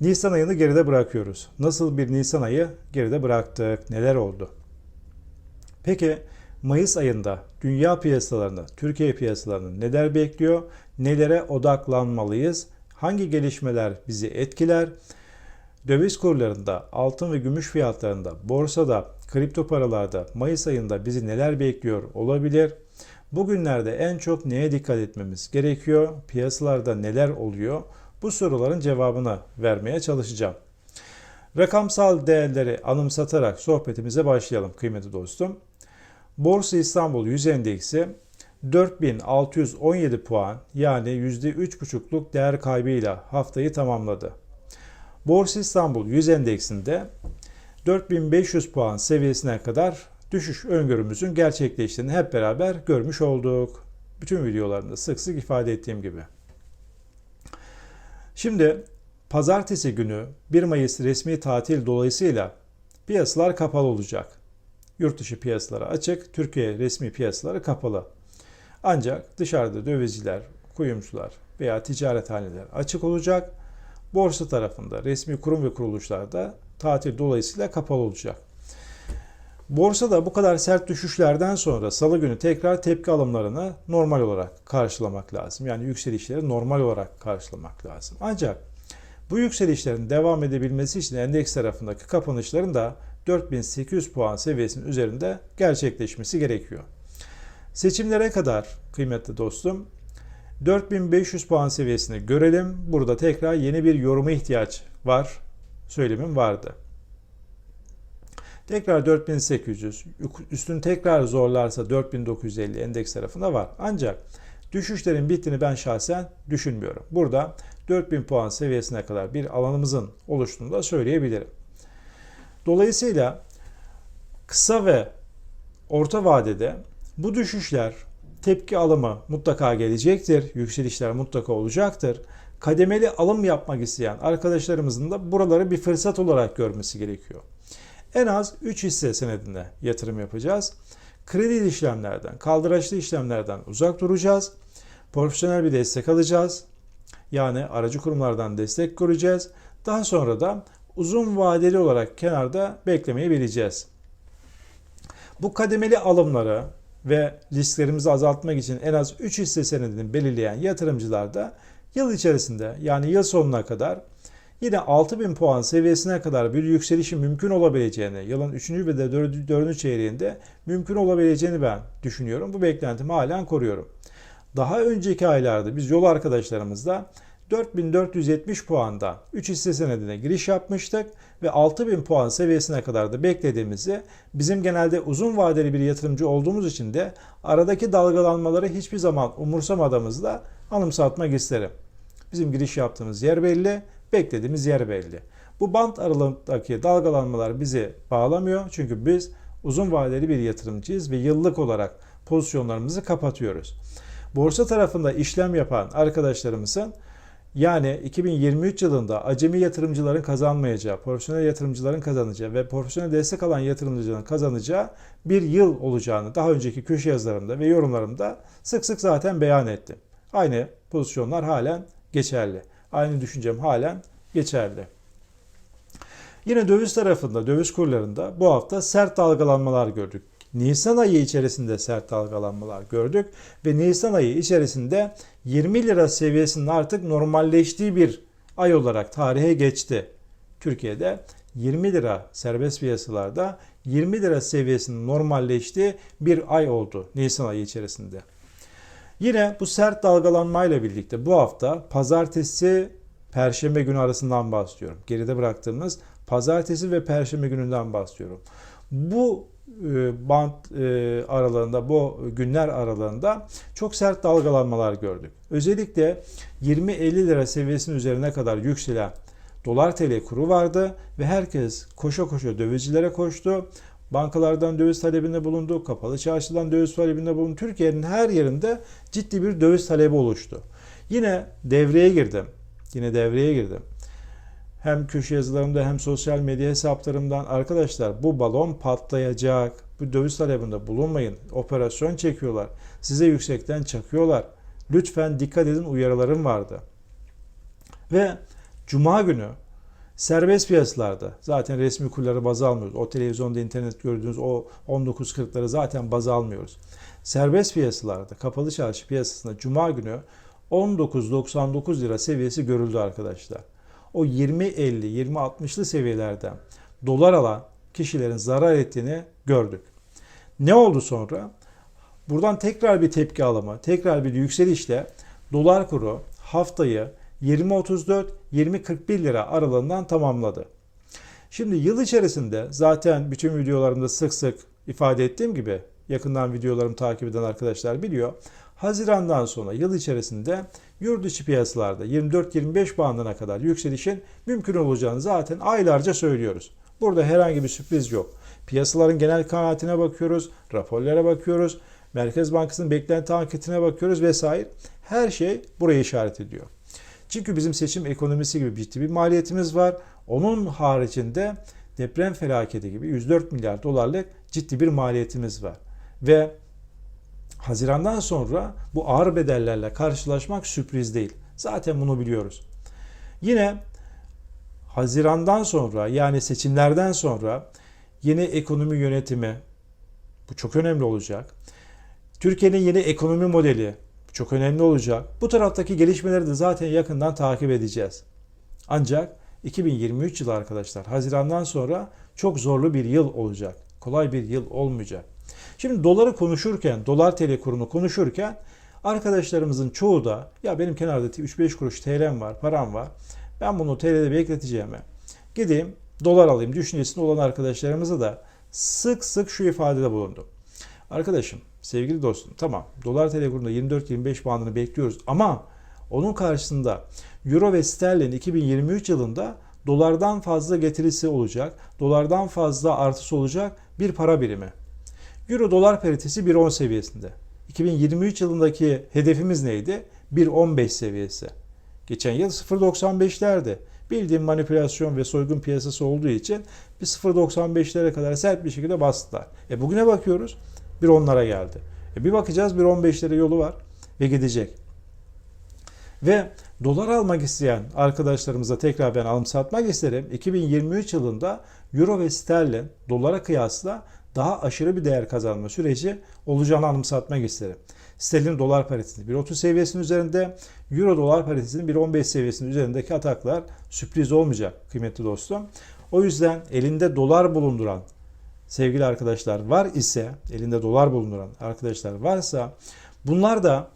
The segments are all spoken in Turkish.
Nisan ayını geride bırakıyoruz. Nasıl bir Nisan ayı geride bıraktık? Neler oldu? Peki Mayıs ayında dünya piyasalarında, Türkiye piyasalarında neler bekliyor? Nelere odaklanmalıyız? Hangi gelişmeler bizi etkiler? Döviz kurlarında, altın ve gümüş fiyatlarında, borsada, kripto paralarda Mayıs ayında bizi neler bekliyor olabilir? Bugünlerde en çok neye dikkat etmemiz gerekiyor? Piyasalarda neler oluyor? Bu soruların cevabını vermeye çalışacağım. Rakamsal değerleri anımsatarak sohbetimize başlayalım kıymetli dostum. Borsa İstanbul 100 endeksi 4617 puan yani %3,5'luk değer kaybıyla haftayı tamamladı. Borsa İstanbul 100 endeksinde 4500 puan seviyesine kadar düşüş öngörümüzün gerçekleştiğini hep beraber görmüş olduk. Bütün videolarında sık sık ifade ettiğim gibi. Şimdi pazartesi günü 1 Mayıs resmi tatil dolayısıyla piyasalar kapalı olacak. Yurt dışı piyasaları açık, Türkiye resmi piyasaları kapalı. Ancak dışarıda dövizciler, kuyumcular veya ticarethaneler açık olacak. Borsa tarafında resmi kurum ve kuruluşlarda tatil dolayısıyla kapalı olacak. Borsada bu kadar sert düşüşlerden sonra salı günü tekrar tepki alımlarını normal olarak karşılamak lazım. Yani yükselişleri normal olarak karşılamak lazım. Ancak bu yükselişlerin devam edebilmesi için endeks tarafındaki kapanışların da 4800 puan seviyesinin üzerinde gerçekleşmesi gerekiyor. Seçimlere kadar kıymetli dostum 4500 puan seviyesini görelim. Burada tekrar yeni bir yoruma ihtiyaç var. Söylemim vardı. Tekrar 4800, üstünü tekrar zorlarsa 4950 endeks tarafında var. Ancak düşüşlerin bittiğini ben şahsen düşünmüyorum. Burada 4000 puan seviyesine kadar bir alanımızın oluştuğunu da söyleyebilirim. Dolayısıyla kısa ve orta vadede bu düşüşler tepki alımı mutlaka gelecektir. Yükselişler mutlaka olacaktır. Kademeli alım yapmak isteyen arkadaşlarımızın da buraları bir fırsat olarak görmesi gerekiyor. En az 3 hisse senedine yatırım yapacağız. Kredi işlemlerden, kaldıraçlı işlemlerden uzak duracağız. Profesyonel bir destek alacağız. Yani aracı kurumlardan destek göreceğiz. Daha sonra da uzun vadeli olarak kenarda beklemeyi bileceğiz. Bu kademeli alımları ve risklerimizi azaltmak için en az 3 hisse senedini belirleyen yatırımcılar da yıl içerisinde yani yıl sonuna kadar yine 6000 puan seviyesine kadar bir yükselişin mümkün olabileceğini, yılın 3. ve de 4. çeyreğinde mümkün olabileceğini ben düşünüyorum. Bu beklentimi halen koruyorum. Daha önceki aylarda biz yol arkadaşlarımızla 4470 puanda 3 hisse senedine giriş yapmıştık ve 6000 puan seviyesine kadar da beklediğimizi bizim genelde uzun vadeli bir yatırımcı olduğumuz için de aradaki dalgalanmaları hiçbir zaman umursamadığımızda anımsatmak isterim. Bizim giriş yaptığımız yer belli, beklediğimiz yer belli. Bu bant aralığındaki dalgalanmalar bizi bağlamıyor çünkü biz uzun vadeli bir yatırımcıyız ve yıllık olarak pozisyonlarımızı kapatıyoruz. Borsa tarafında işlem yapan arkadaşlarımızın yani 2023 yılında acemi yatırımcıların kazanmayacağı, profesyonel yatırımcıların kazanacağı ve profesyonel destek alan yatırımcıların kazanacağı bir yıl olacağını daha önceki köşe yazılarımda ve yorumlarımda sık sık zaten beyan ettim. Aynı pozisyonlar halen geçerli. Aynı düşüncem halen geçerli. Yine döviz tarafında, döviz kurlarında bu hafta sert dalgalanmalar gördük. Nisan ayı içerisinde sert dalgalanmalar gördük ve Nisan ayı içerisinde 20 lira seviyesinin artık normalleştiği bir ay olarak tarihe geçti. Türkiye'de 20 lira serbest piyasalarda 20 lira seviyesinin normalleştiği bir ay oldu Nisan ayı içerisinde. Yine bu sert dalgalanmayla birlikte bu hafta pazartesi perşembe günü arasından bahsediyorum. Geride bıraktığımız pazartesi ve perşembe gününden bahsediyorum. Bu e, band e, aralığında, bu günler aralığında çok sert dalgalanmalar gördük. Özellikle 20-50 lira seviyesinin üzerine kadar yükselen dolar TL kuru vardı ve herkes koşa koşa dövizcilere koştu. Bankalardan döviz talebinde bulundu, kapalı çarşıdan döviz talebinde bulundu. Türkiye'nin her yerinde ciddi bir döviz talebi oluştu. Yine devreye girdim. Yine devreye girdim. Hem köşe yazılarımda hem sosyal medya hesaplarımdan arkadaşlar bu balon patlayacak. Bu döviz talebinde bulunmayın. Operasyon çekiyorlar. Size yüksekten çakıyorlar. Lütfen dikkat edin uyarılarım vardı. Ve Cuma günü serbest piyasalarda zaten resmi kurları baz almıyoruz. O televizyonda internet gördüğünüz o 19.40'ları zaten baz almıyoruz. Serbest piyasalarda kapalı çarşı piyasasında Cuma günü 19.99 lira seviyesi görüldü arkadaşlar. O 20.50, 20.60'lı seviyelerden dolar alan kişilerin zarar ettiğini gördük. Ne oldu sonra? Buradan tekrar bir tepki alımı, tekrar bir yükselişle dolar kuru haftayı 20.34-20.41 lira aralığından tamamladı. Şimdi yıl içerisinde zaten bütün videolarımda sık sık ifade ettiğim gibi yakından videolarımı takip eden arkadaşlar biliyor. Hazirandan sonra yıl içerisinde yurt içi piyasalarda 24-25 bandına kadar yükselişin mümkün olacağını zaten aylarca söylüyoruz. Burada herhangi bir sürpriz yok. Piyasaların genel kanaatine bakıyoruz, raporlara bakıyoruz, Merkez Bankası'nın beklenti anketine bakıyoruz vesaire. Her şey buraya işaret ediyor. Çünkü bizim seçim ekonomisi gibi ciddi bir maliyetimiz var. Onun haricinde deprem felaketi gibi 104 milyar dolarlık ciddi bir maliyetimiz var. Ve Hazirandan sonra bu ağır bedellerle karşılaşmak sürpriz değil. Zaten bunu biliyoruz. Yine Hazirandan sonra yani seçimlerden sonra yeni ekonomi yönetimi bu çok önemli olacak. Türkiye'nin yeni ekonomi modeli çok önemli olacak. Bu taraftaki gelişmeleri de zaten yakından takip edeceğiz. Ancak 2023 yılı arkadaşlar Hazirandan sonra çok zorlu bir yıl olacak. Kolay bir yıl olmayacak. Şimdi doları konuşurken, dolar TL kurunu konuşurken arkadaşlarımızın çoğu da ya benim kenarda 3-5 kuruş TL'm var, param var. Ben bunu TL'de bekleteceğime gideyim dolar alayım düşüncesinde olan arkadaşlarımıza da sık sık şu ifadede bulundum. Arkadaşım, sevgili dostum tamam dolar TL kurunda 24-25 bandını bekliyoruz ama onun karşısında Euro ve sterlin 2023 yılında dolardan fazla getirisi olacak, dolardan fazla artısı olacak bir para birimi. Euro dolar paritesi 1.10 seviyesinde. 2023 yılındaki hedefimiz neydi? 1.15 seviyesi. Geçen yıl 0.95'lerdi. Bildiğim manipülasyon ve soygun piyasası olduğu için bir 0.95'lere kadar sert bir şekilde bastılar. E bugüne bakıyoruz 1.10'lara geldi. E bir bakacağız 1.15'lere yolu var ve gidecek. Ve dolar almak isteyen arkadaşlarımıza tekrar ben alım satmak isterim. 2023 yılında Euro ve sterlin dolara kıyasla daha aşırı bir değer kazanma süreci olacağını anımsatmak isterim. Sterlin dolar paritesi 1.30 seviyesinin üzerinde, Euro dolar paritesinin 1.15 seviyesinin üzerindeki ataklar sürpriz olmayacak kıymetli dostum. O yüzden elinde dolar bulunduran sevgili arkadaşlar var ise, elinde dolar bulunduran arkadaşlar varsa bunlar da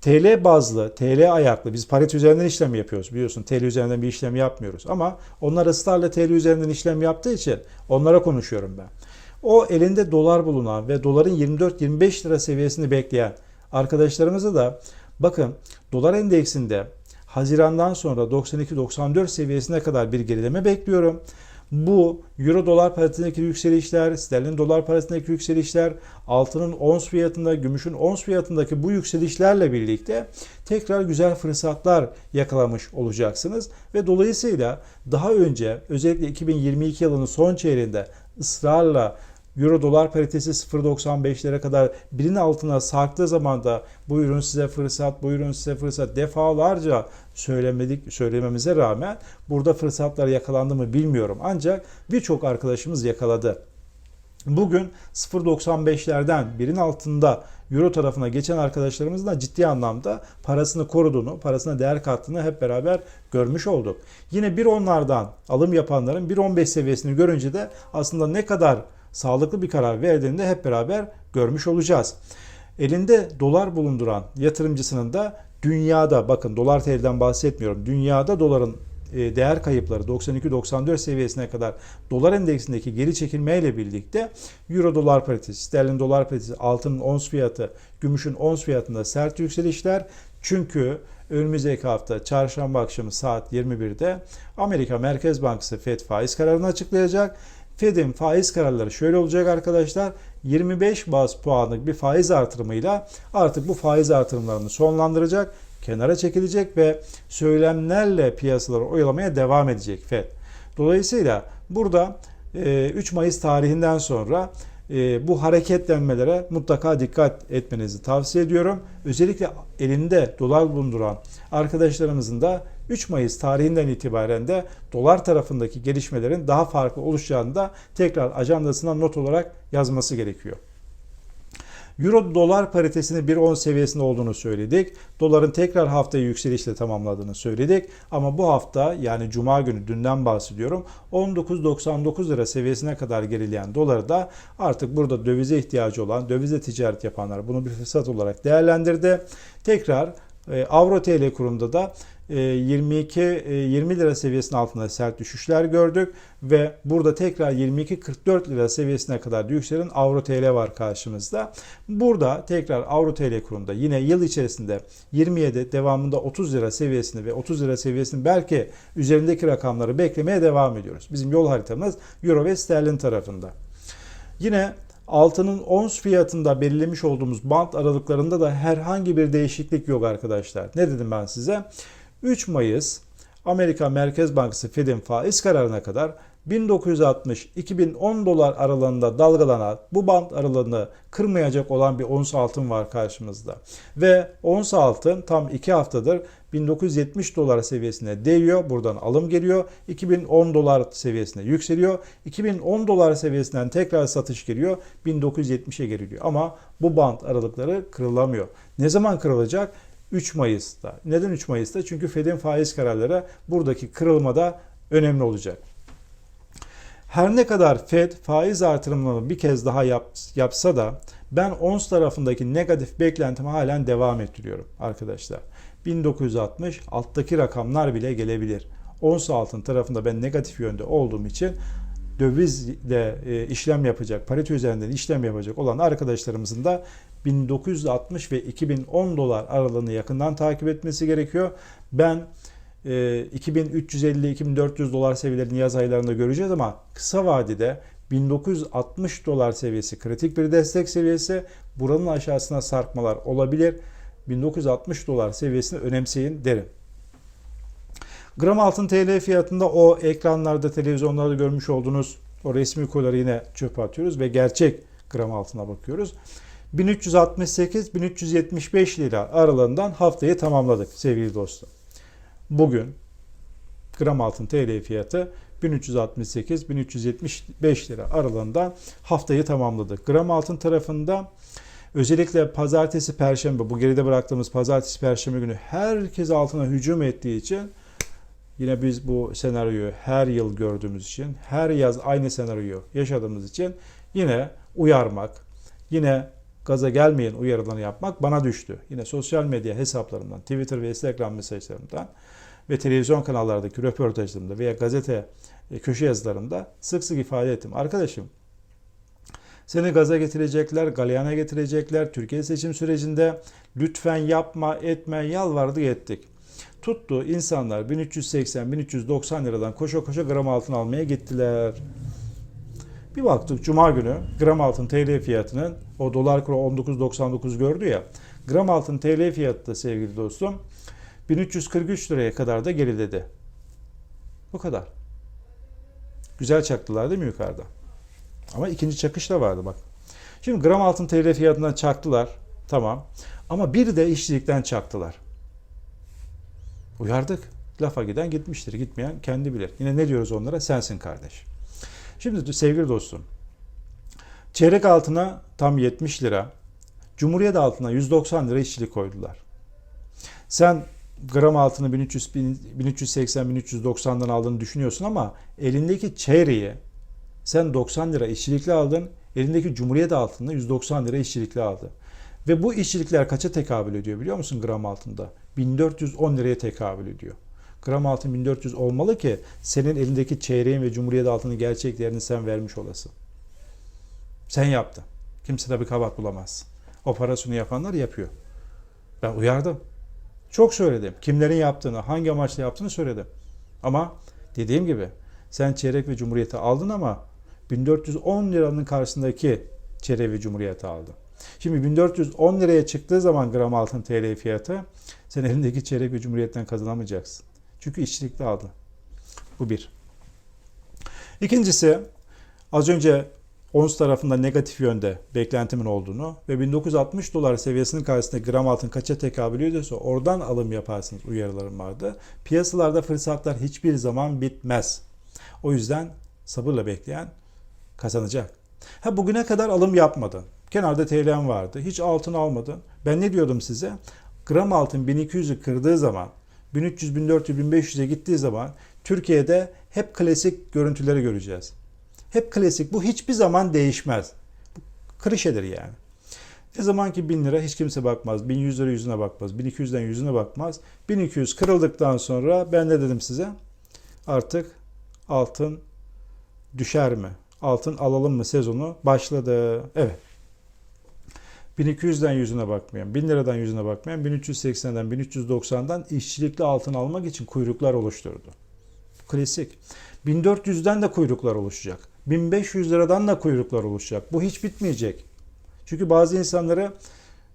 TL bazlı, TL ayaklı biz parite üzerinden işlem yapıyoruz biliyorsun. TL üzerinden bir işlem yapmıyoruz ama onlar ısrarla TL üzerinden işlem yaptığı için onlara konuşuyorum ben. O elinde dolar bulunan ve doların 24-25 lira seviyesini bekleyen arkadaşlarımıza da bakın dolar endeksinde Haziran'dan sonra 92-94 seviyesine kadar bir gerileme bekliyorum. Bu euro dolar paritesindeki yükselişler, sterlin dolar paritesindeki yükselişler, altının ons fiyatında, gümüşün ons fiyatındaki bu yükselişlerle birlikte tekrar güzel fırsatlar yakalamış olacaksınız. Ve dolayısıyla daha önce özellikle 2022 yılının son çeyreğinde ısrarla Euro dolar paritesi 0.95'lere kadar birinin altına sarktığı zaman da bu ürün size fırsat, bu ürün size fırsat defalarca söylemedik, söylememize rağmen burada fırsatlar yakalandı mı bilmiyorum. Ancak birçok arkadaşımız yakaladı. Bugün 0.95'lerden birin altında Euro tarafına geçen arkadaşlarımızın da ciddi anlamda parasını koruduğunu, parasına değer kattığını hep beraber görmüş olduk. Yine bir onlardan alım yapanların 1.15 seviyesini görünce de aslında ne kadar sağlıklı bir karar verdiğini de hep beraber görmüş olacağız. Elinde dolar bulunduran yatırımcısının da dünyada bakın dolar TL'den bahsetmiyorum. Dünyada doların e, değer kayıpları 92-94 seviyesine kadar dolar endeksindeki geri çekilmeyle birlikte euro dolar paritesi, sterlin dolar paritesi, altının ons fiyatı, gümüşün ons fiyatında sert yükselişler. Çünkü önümüzdeki hafta çarşamba akşamı saat 21'de Amerika Merkez Bankası FED faiz kararını açıklayacak. Fed'in faiz kararları şöyle olacak arkadaşlar. 25 baz puanlık bir faiz artırımıyla artık bu faiz artırımlarını sonlandıracak, kenara çekilecek ve söylemlerle piyasaları oyalamaya devam edecek Fed. Dolayısıyla burada 3 Mayıs tarihinden sonra e, bu hareketlenmelere mutlaka dikkat etmenizi tavsiye ediyorum. Özellikle elinde dolar bulunduran arkadaşlarımızın da 3 Mayıs tarihinden itibaren de dolar tarafındaki gelişmelerin daha farklı oluşacağını da tekrar ajandasına not olarak yazması gerekiyor. Euro dolar paritesini 1.10 seviyesinde olduğunu söyledik. Doların tekrar haftayı yükselişle tamamladığını söyledik. Ama bu hafta yani cuma günü dünden bahsediyorum 19.99 lira seviyesine kadar gerileyen doları da artık burada dövize ihtiyacı olan dövize ticaret yapanlar bunu bir fırsat olarak değerlendirdi. Tekrar e, Avro TL kurunda da 22 e, 20 e, lira seviyesinin altında sert düşüşler gördük ve burada tekrar 22.44 lira seviyesine kadar yükselen Avro TL var karşımızda. Burada tekrar Avro TL kurunda yine yıl içerisinde 27 devamında 30 lira seviyesini ve 30 lira seviyesinin belki üzerindeki rakamları beklemeye devam ediyoruz. Bizim yol haritamız Euro ve Sterlin tarafında. Yine altının ons fiyatında belirlemiş olduğumuz bant aralıklarında da herhangi bir değişiklik yok arkadaşlar. Ne dedim ben size? 3 Mayıs Amerika Merkez Bankası Fed'in faiz kararına kadar 1960-2010 dolar aralığında dalgalanan bu band aralığını kırmayacak olan bir ons altın var karşımızda. Ve ons altın tam 2 haftadır 1970 dolar seviyesine değiyor. Buradan alım geliyor. 2010 dolar seviyesine yükseliyor. 2010 dolar seviyesinden tekrar satış geliyor. 1970'e geriliyor. Ama bu band aralıkları kırılamıyor. Ne zaman kırılacak? 3 Mayıs'ta. Neden 3 Mayıs'ta? Çünkü Fed'in faiz kararları buradaki kırılmada önemli olacak. Her ne kadar Fed faiz artırımlarını bir kez daha yap, yapsa da ben ons tarafındaki negatif beklentimi halen devam ettiriyorum arkadaşlar. 1960 alttaki rakamlar bile gelebilir. Ons altın tarafında ben negatif yönde olduğum için dövizle e, işlem yapacak, parite üzerinden işlem yapacak olan arkadaşlarımızın da 1960 ve 2010 dolar aralığını yakından takip etmesi gerekiyor. Ben e, 2350-2400 dolar seviyelerini yaz aylarında göreceğiz ama kısa vadede 1960 dolar seviyesi kritik bir destek seviyesi. Buranın aşağısına sarkmalar olabilir. 1960 dolar seviyesini önemseyin derim. Gram altın TL fiyatında o ekranlarda, televizyonlarda görmüş olduğunuz o resmi koyları yine çöpe atıyoruz ve gerçek gram altına bakıyoruz. 1368-1375 lira aralığından haftayı tamamladık sevgili dostum. Bugün gram altın TL fiyatı 1368-1375 lira aralığından haftayı tamamladık. Gram altın tarafında özellikle pazartesi perşembe bu geride bıraktığımız pazartesi perşembe günü herkes altına hücum ettiği için yine biz bu senaryoyu her yıl gördüğümüz için her yaz aynı senaryoyu yaşadığımız için yine uyarmak, yine gaza gelmeyin uyarılarını yapmak bana düştü. Yine sosyal medya hesaplarımdan, Twitter ve Instagram mesajlarımdan ve televizyon kanallardaki röportajlarımda veya gazete e, köşe yazılarımda sık sık ifade ettim. Arkadaşım seni gaza getirecekler, galyana getirecekler. Türkiye seçim sürecinde lütfen yapma, etme, yalvardı ettik. Tuttu insanlar 1380-1390 liradan koşa koşa gram altın almaya gittiler. Bir baktık Cuma günü gram altın TL fiyatının o dolar kuru 19.99 gördü ya. Gram altın TL fiyatı da sevgili dostum 1343 liraya kadar da geriledi. Bu kadar. Güzel çaktılar değil mi yukarıda? Ama ikinci çakış da vardı bak. Şimdi gram altın TL fiyatından çaktılar. Tamam. Ama bir de işçilikten çaktılar. Uyardık. Lafa giden gitmiştir. Gitmeyen kendi bilir. Yine ne diyoruz onlara? Sensin kardeş. Şimdi sevgili dostum, çeyrek altına tam 70 lira, Cumhuriyet altına 190 lira işçilik koydular. Sen gram altını 1300, 1380, 1390'dan aldığını düşünüyorsun ama elindeki çeyreği sen 90 lira işçilikli aldın, elindeki Cumhuriyet altında 190 lira işçilikli aldı. Ve bu işçilikler kaça tekabül ediyor biliyor musun gram altında? 1410 liraya tekabül ediyor. Gram altın 1400 olmalı ki senin elindeki çeyreğin ve Cumhuriyet altının gerçek değerini sen vermiş olasın. Sen yaptın. Kimse de bir kabahat bulamaz. Operasyonu yapanlar yapıyor. Ben uyardım. Çok söyledim. Kimlerin yaptığını, hangi amaçla yaptığını söyledim. Ama dediğim gibi sen çeyrek ve cumhuriyeti aldın ama 1410 liranın karşısındaki çeyrek ve cumhuriyeti aldın. Şimdi 1410 liraya çıktığı zaman gram altın TL fiyatı sen elindeki çeyrek ve cumhuriyetten kazanamayacaksın. Çünkü işçilikle aldın. Bu bir. İkincisi az önce ons tarafında negatif yönde beklentimin olduğunu ve 1960 dolar seviyesinin karşısında gram altın kaça tekabül ediyorsa oradan alım yaparsınız uyarılarım vardı. Piyasalarda fırsatlar hiçbir zaman bitmez. O yüzden sabırla bekleyen kazanacak. Ha bugüne kadar alım yapmadın. Kenarda TL'm vardı. Hiç altın almadın. Ben ne diyordum size? Gram altın 1200'ü kırdığı zaman 1300, 1400, 1500'e gittiği zaman Türkiye'de hep klasik görüntüleri göreceğiz. Hep klasik. Bu hiçbir zaman değişmez. Bu klişedir yani. Ne zaman ki 1000 lira hiç kimse bakmaz. 1100 lira yüzüne bakmaz. 1200'den yüzüne bakmaz. 1200 kırıldıktan sonra ben ne dedim size? Artık altın düşer mi? Altın alalım mı sezonu başladı. Evet. 1200'den yüzüne bakmayan, 1000 liradan yüzüne bakmayan 1380'den 1390'dan işçilikli altın almak için kuyruklar oluşturdu. Klasik. 1400'den de kuyruklar oluşacak. 1500 liradan da kuyruklar oluşacak. Bu hiç bitmeyecek. Çünkü bazı insanlara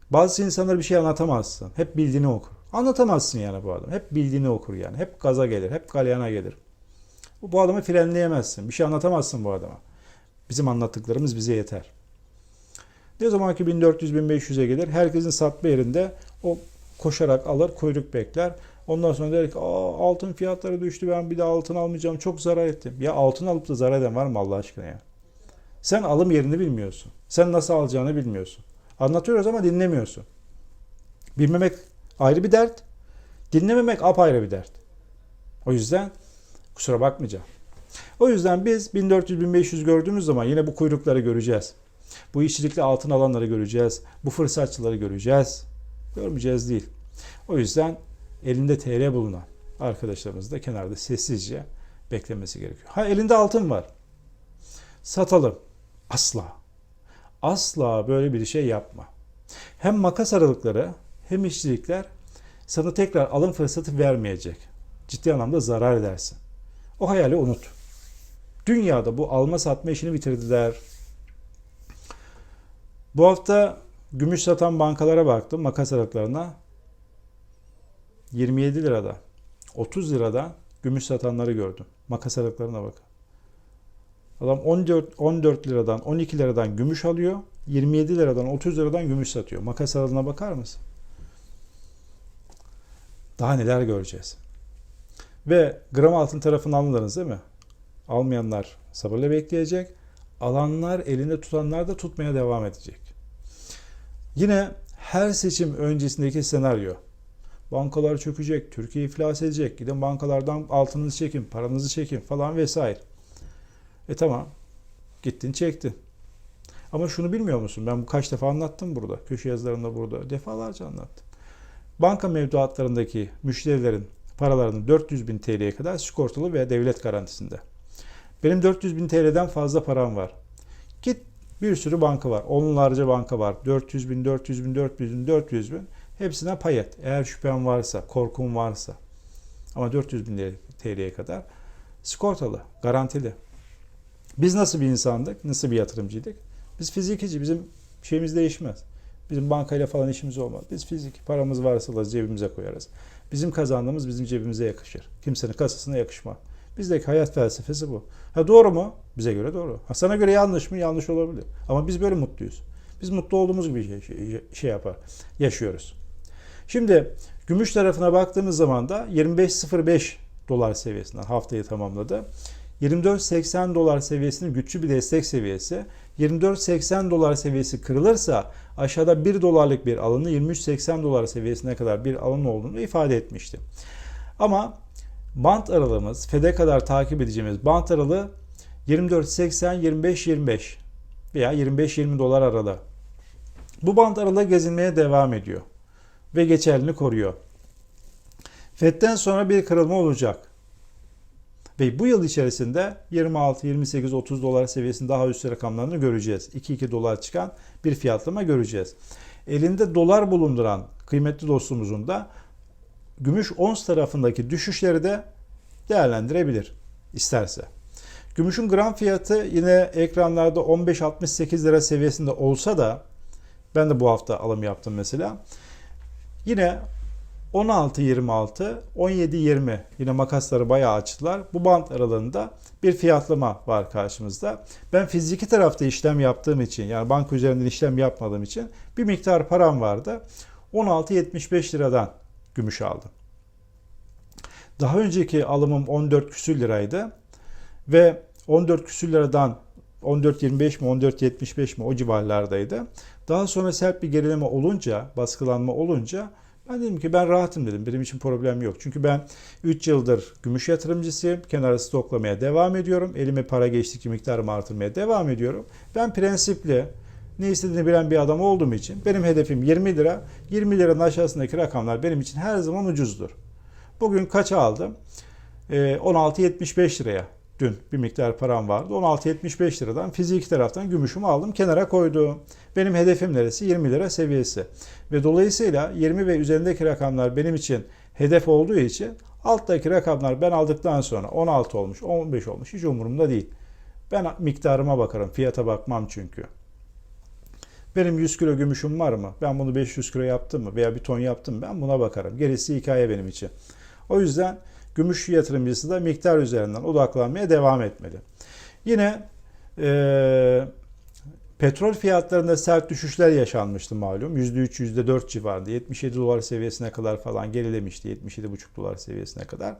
bazı insanlara bir şey anlatamazsın. Hep bildiğini okur. Anlatamazsın yani bu adam. Hep bildiğini okur yani. Hep gaza gelir. Hep galyana gelir. Bu adamı frenleyemezsin. Bir şey anlatamazsın bu adama. Bizim anlattıklarımız bize yeter. Ne zaman ki 1400-1500'e gelir herkesin satma yerinde o koşarak alır kuyruk bekler. Ondan sonra der ki Aa, altın fiyatları düştü ben bir daha altın almayacağım çok zarar ettim. Ya altın alıp da zarar eden var mı Allah aşkına ya? Sen alım yerini bilmiyorsun. Sen nasıl alacağını bilmiyorsun. Anlatıyoruz ama dinlemiyorsun. Bilmemek ayrı bir dert. Dinlememek apayrı bir dert. O yüzden kusura bakmayacağım. O yüzden biz 1400-1500 gördüğümüz zaman yine bu kuyrukları göreceğiz. Bu işçilikli altın alanları göreceğiz. Bu fırsatçıları göreceğiz. Görmeyeceğiz değil. O yüzden elinde TL bulunan arkadaşlarımız da kenarda sessizce beklemesi gerekiyor. Ha elinde altın var. Satalım. Asla. Asla böyle bir şey yapma. Hem makas aralıkları hem işçilikler sana tekrar alım fırsatı vermeyecek. Ciddi anlamda zarar edersin. O hayali unut. Dünyada bu alma satma işini bitirdiler. Bu hafta gümüş satan bankalara baktım makas aralıklarına. 27 lirada, 30 lirada gümüş satanları gördüm. Makas aralıklarına bakın. Adam 14, 14 liradan, 12 liradan gümüş alıyor. 27 liradan, 30 liradan gümüş satıyor. Makas aralığına bakar mısın? Daha neler göreceğiz. Ve gram altın tarafını anladınız değil mi? Almayanlar sabırla bekleyecek. Alanlar, elinde tutanlar da tutmaya devam edecek. Yine her seçim öncesindeki senaryo. Bankalar çökecek, Türkiye iflas edecek. Gidin bankalardan altınızı çekin, paranızı çekin falan vesaire. E tamam. Gittin çektin. Ama şunu bilmiyor musun? Ben bu kaç defa anlattım burada. Köşe yazılarında burada. Defalarca anlattım. Banka mevduatlarındaki müşterilerin paralarının 400 bin TL'ye kadar sigortalı veya devlet garantisinde. Benim 400 bin TL'den fazla param var. Git bir sürü banka var. Onlarca banka var. 400 bin, 400 bin, 400 bin, 400 bin. Hepsine pay et. Eğer şüphen varsa, korkun varsa. Ama 400 bin TL'ye kadar sigortalı, garantili. Biz nasıl bir insandık? Nasıl bir yatırımcıydık? Biz fizikici. Bizim şeyimiz değişmez. Bizim bankayla falan işimiz olmaz. Biz fizik. Paramız varsa da cebimize koyarız. Bizim kazandığımız bizim cebimize yakışır. Kimsenin kasasına yakışmaz. Bizdeki hayat felsefesi bu. Ha doğru mu? Bize göre doğru. Ha sana göre yanlış mı? Yanlış olabilir. Ama biz böyle mutluyuz. Biz mutlu olduğumuz gibi şey, şey, şey yapar, yaşıyoruz. Şimdi gümüş tarafına baktığımız zaman da 25.05 dolar seviyesinden haftayı tamamladı. 24.80 dolar seviyesinin güçlü bir destek seviyesi. 24.80 dolar seviyesi kırılırsa aşağıda 1 dolarlık bir alanı 23.80 dolar seviyesine kadar bir alan olduğunu ifade etmişti. Ama bant aralığımız, FED'e kadar takip edeceğimiz bant aralığı 24.80-25.25 veya 25-20 dolar aralığı. Bu bant aralığı gezinmeye devam ediyor ve geçerliliğini koruyor. FED'den sonra bir kırılma olacak. Ve bu yıl içerisinde 26, 28, 30 dolar seviyesinde daha üst rakamlarını göreceğiz. 2-2 dolar çıkan bir fiyatlama göreceğiz. Elinde dolar bulunduran kıymetli dostumuzun da gümüş ons tarafındaki düşüşleri de değerlendirebilir isterse. Gümüşün gram fiyatı yine ekranlarda 15-68 lira seviyesinde olsa da ben de bu hafta alım yaptım mesela. Yine 16-26, 17-20 yine makasları bayağı açtılar. Bu band aralığında bir fiyatlama var karşımızda. Ben fiziki tarafta işlem yaptığım için yani banka üzerinden işlem yapmadığım için bir miktar param vardı. 16.75 liradan gümüş aldım. Daha önceki alımım 14 küsür liraydı ve 14 küsür liradan 14.25 mi 14.75 mi o civarlardaydı. Daha sonra sert bir gerileme olunca, baskılanma olunca ben dedim ki ben rahatım dedim. Benim için problem yok. Çünkü ben 3 yıldır gümüş yatırımcısıyım. Kenara stoklamaya devam ediyorum. Elime para geçtikçe miktarımı artırmaya devam ediyorum. Ben prensipli, ne istediğini bilen bir adam olduğum için benim hedefim 20 lira. 20 liranın aşağısındaki rakamlar benim için her zaman ucuzdur. Bugün kaça aldım? Ee, 16.75 liraya. Dün bir miktar param vardı. 16.75 liradan fiziki taraftan gümüşümü aldım kenara koydum. Benim hedefim neresi? 20 lira seviyesi. Ve dolayısıyla 20 ve üzerindeki rakamlar benim için hedef olduğu için alttaki rakamlar ben aldıktan sonra 16 olmuş, 15 olmuş hiç umurumda değil. Ben miktarıma bakarım. Fiyata bakmam çünkü. Benim 100 kilo gümüşüm var mı? Ben bunu 500 kilo yaptım mı? Veya bir ton yaptım mı? Ben buna bakarım. Gerisi hikaye benim için. O yüzden gümüş yatırımcısı da miktar üzerinden odaklanmaya devam etmeli. Yine e, petrol fiyatlarında sert düşüşler yaşanmıştı malum. %3, %4 civarında. 77 dolar seviyesine kadar falan gerilemişti. 77,5 dolar seviyesine kadar.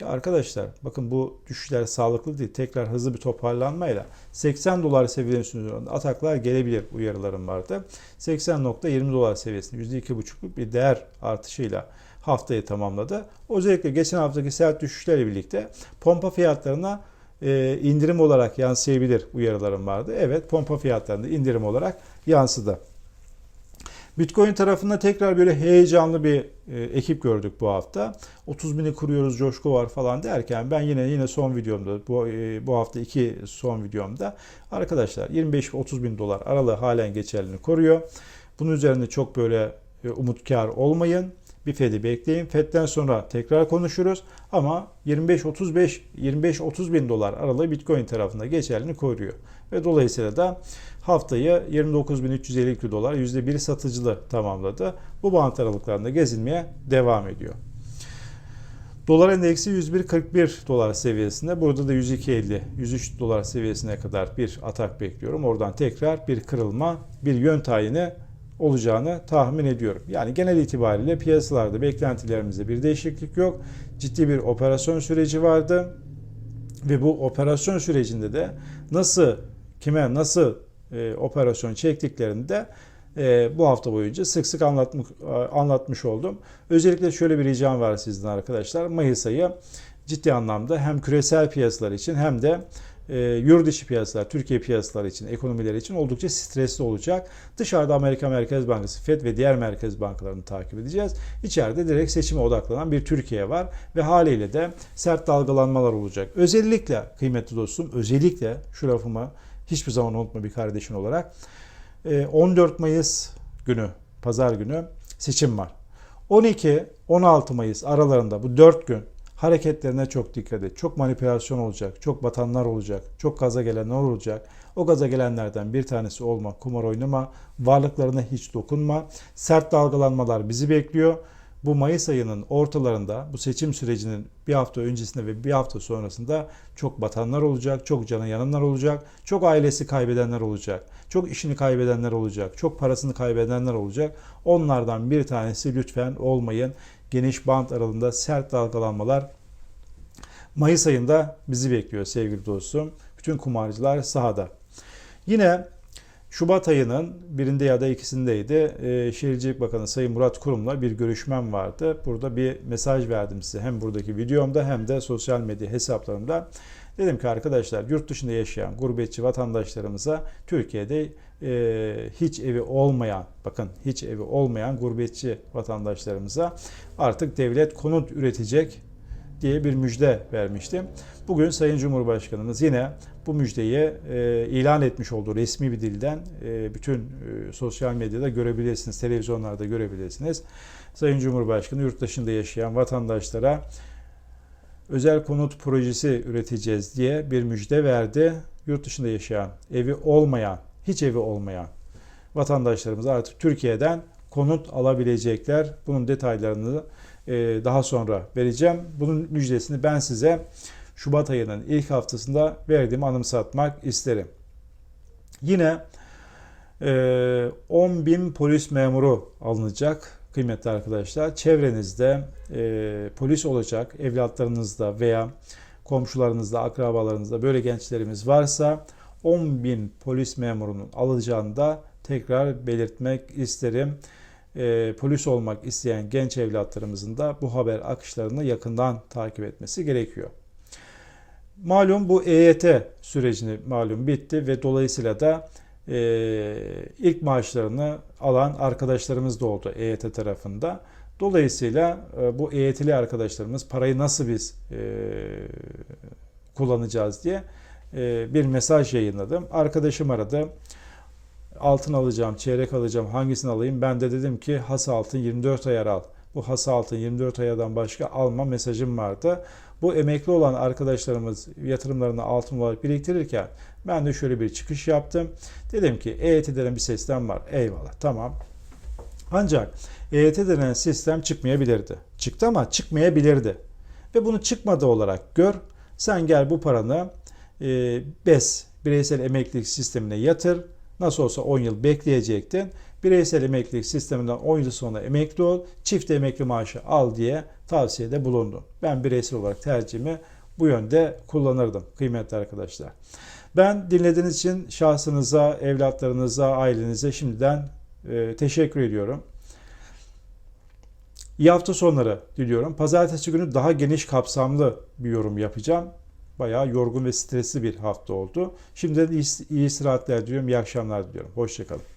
Ya arkadaşlar bakın bu düşüşler sağlıklı değil. Tekrar hızlı bir toparlanmayla 80 dolar seviyesinde ataklar gelebilir uyarılarım vardı. 80.20 dolar seviyesinde %2,5'luk bir değer artışıyla haftayı tamamladı. Özellikle geçen haftaki sert düşüşlerle birlikte pompa fiyatlarına e, indirim olarak yansıyabilir uyarılarım vardı. Evet pompa fiyatlarında indirim olarak yansıdı. Bitcoin tarafında tekrar böyle heyecanlı bir e, ekip gördük bu hafta. 30 bini kuruyoruz, coşku var falan derken ben yine yine son videomda bu e, bu hafta iki son videomda arkadaşlar 25 ve 30 bin dolar aralığı halen geçerliliğini koruyor. Bunun üzerinde çok böyle e, umutkar olmayın. Bir Fed'i bekleyin. Fed'den sonra tekrar konuşuruz. Ama 25-35 25-30 bin dolar aralığı Bitcoin tarafında geçerliliğini koruyor. Ve dolayısıyla da haftayı 29.352 dolar %1 satıcılı tamamladı. Bu bant aralıklarında gezinmeye devam ediyor. Dolar endeksi 101.41 dolar seviyesinde. Burada da 102.50, 103 dolar seviyesine kadar bir atak bekliyorum. Oradan tekrar bir kırılma, bir yön tayini olacağını tahmin ediyorum. Yani genel itibariyle piyasalarda beklentilerimizde bir değişiklik yok. Ciddi bir operasyon süreci vardı. Ve bu operasyon sürecinde de nasıl, kime nasıl e, operasyon çektiklerini de e, bu hafta boyunca sık sık anlatmış, anlatmış oldum. Özellikle şöyle bir ricam var sizden arkadaşlar. Mayıs ayı ciddi anlamda hem küresel piyasalar için hem de e, yurt dışı piyasalar, Türkiye piyasaları için, ekonomileri için oldukça stresli olacak. Dışarıda Amerika Merkez Bankası, FED ve diğer merkez bankalarını takip edeceğiz. İçeride direkt seçime odaklanan bir Türkiye var ve haliyle de sert dalgalanmalar olacak. Özellikle kıymetli dostum, özellikle şu lafımı hiçbir zaman unutma bir kardeşin olarak. 14 e, Mayıs günü, pazar günü seçim var. 12-16 Mayıs aralarında bu 4 gün hareketlerine çok dikkat et. Çok manipülasyon olacak, çok batanlar olacak, çok gaza gelenler olacak. O gaza gelenlerden bir tanesi olma, kumar oynama, varlıklarına hiç dokunma. Sert dalgalanmalar bizi bekliyor. Bu Mayıs ayının ortalarında bu seçim sürecinin bir hafta öncesinde ve bir hafta sonrasında çok batanlar olacak, çok canı yananlar olacak, çok ailesi kaybedenler olacak, çok işini kaybedenler olacak, çok parasını kaybedenler olacak. Onlardan bir tanesi lütfen olmayın geniş bant aralığında sert dalgalanmalar Mayıs ayında bizi bekliyor sevgili dostum. Bütün kumarcılar sahada. Yine Şubat ayının birinde ya da ikisindeydi. Ee, Şehircilik Bakanı Sayın Murat Kurum'la bir görüşmem vardı. Burada bir mesaj verdim size hem buradaki videomda hem de sosyal medya hesaplarımda. Dedim ki arkadaşlar yurt dışında yaşayan gurbetçi vatandaşlarımıza Türkiye'de e, hiç evi olmayan, bakın hiç evi olmayan gurbetçi vatandaşlarımıza artık devlet konut üretecek diye bir müjde vermiştim. Bugün Sayın Cumhurbaşkanımız yine bu müjdeyi e, ilan etmiş olduğu resmi bir dilden e, bütün e, sosyal medyada görebilirsiniz, televizyonlarda görebilirsiniz. Sayın Cumhurbaşkanı yurt dışında yaşayan vatandaşlara özel konut projesi üreteceğiz diye bir müjde verdi. Yurt dışında yaşayan, evi olmayan, hiç evi olmayan vatandaşlarımız artık Türkiye'den konut alabilecekler. Bunun detaylarını daha sonra vereceğim. Bunun müjdesini ben size Şubat ayının ilk haftasında verdiğimi anımsatmak isterim. Yine e, 10 bin polis memuru alınacak kıymetli arkadaşlar. Çevrenizde e, polis olacak evlatlarınızda veya komşularınızda, akrabalarınızda böyle gençlerimiz varsa 10 bin polis memurunun alacağını da tekrar belirtmek isterim. E, polis olmak isteyen genç evlatlarımızın da bu haber akışlarını yakından takip etmesi gerekiyor. Malum bu EYT sürecini malum bitti ve dolayısıyla da e, ilk maaşlarını alan arkadaşlarımız da oldu EYT tarafında. Dolayısıyla e, bu EYT'li arkadaşlarımız parayı nasıl biz e, kullanacağız diye e, bir mesaj yayınladım. Arkadaşım aradı. Altın alacağım, çeyrek alacağım, hangisini alayım? Ben de dedim ki has altın 24 ayar al. Bu has altın 24 ayardan başka alma mesajım vardı. Bu emekli olan arkadaşlarımız yatırımlarını altın olarak biriktirirken ben de şöyle bir çıkış yaptım. Dedim ki EYT denen bir sistem var. Eyvallah tamam. Ancak EYT denen sistem çıkmayabilirdi. Çıktı ama çıkmayabilirdi. Ve bunu çıkmadı olarak gör. Sen gel bu paranı e, BES bireysel emeklilik sistemine yatır. Nasıl olsa 10 yıl bekleyecektin. Bireysel emeklilik sisteminden 10 yıl sonra emekli ol. Çift emekli maaşı al diye tavsiyede bulundum. Ben bireysel olarak tercihimi bu yönde kullanırdım kıymetli arkadaşlar. Ben dinlediğiniz için şahsınıza, evlatlarınıza, ailenize şimdiden e, teşekkür ediyorum. İyi hafta sonları diliyorum. Pazartesi günü daha geniş kapsamlı bir yorum yapacağım. Bayağı yorgun ve stresli bir hafta oldu. Şimdiden iyi, istirahatler diliyorum. İyi akşamlar diliyorum. Hoşçakalın.